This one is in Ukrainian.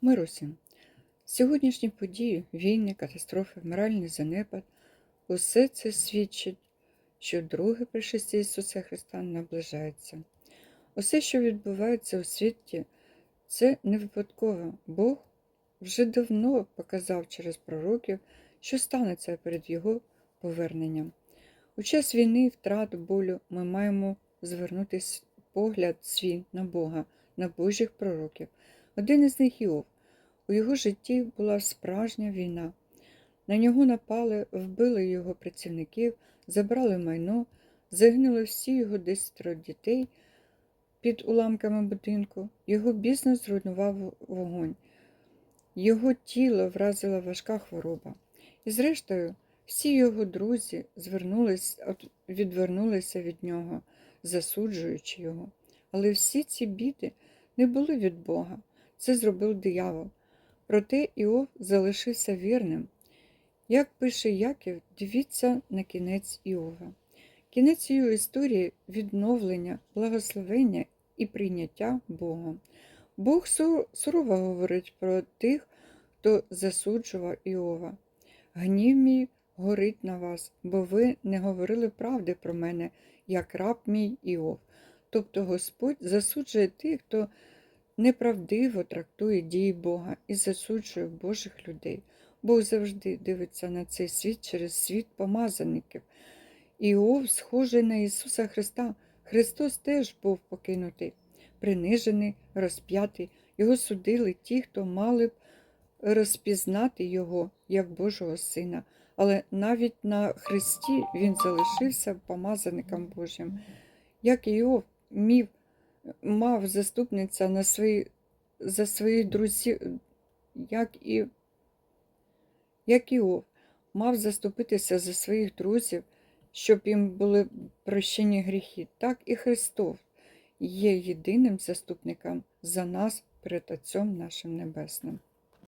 Мир. Сьогоднішні події, війни, катастрофи, моральний занепад усе це свідчить, що друге пришестя Ісуса Христа наближається. Усе, що відбувається у світі, це не випадково. Бог вже давно показав через пророків, що станеться перед Його поверненням. У час війни, втрат, болю ми маємо звернути погляд свій на Бога, на Божих пророків. Один із них Іов. У його житті була справжня війна. На нього напали, вбили його працівників, забрали майно, загинули всі його десятеро дітей під уламками будинку. Його бізнес зруйнував вогонь. Його тіло вразила важка хвороба. І зрештою, всі його друзі відвернулися від нього, засуджуючи його. Але всі ці біди не були від Бога. Це зробив диявол. Проте Іов залишився вірним. Як пише Яків, дивіться на кінець Іова. Кінець його історії відновлення, благословення і прийняття Богом. Бог сурово говорить про тих, хто засуджував Іова. Гнів мій горить на вас, бо ви не говорили правди про мене, як раб мій Іов. Тобто Господь засуджує тих, хто неправдиво трактує дії Бога і засуджує Божих людей. Бог завжди дивиться на цей світ через світ помазаників. Іов схожий на Ісуса Христа. Христос теж був покинутий, принижений, розп'ятий. Його судили ті, хто мали б розпізнати Його як Божого Сина. Але навіть на Христі Він залишився помазаником Божим. Як Іов мів, мав заступниця на свої, за своїх друзів, як і як Іов, мав заступитися за своїх друзів, щоб їм були прощені гріхи, так і Христос є єдиним заступником за нас перед Отцем нашим Небесним.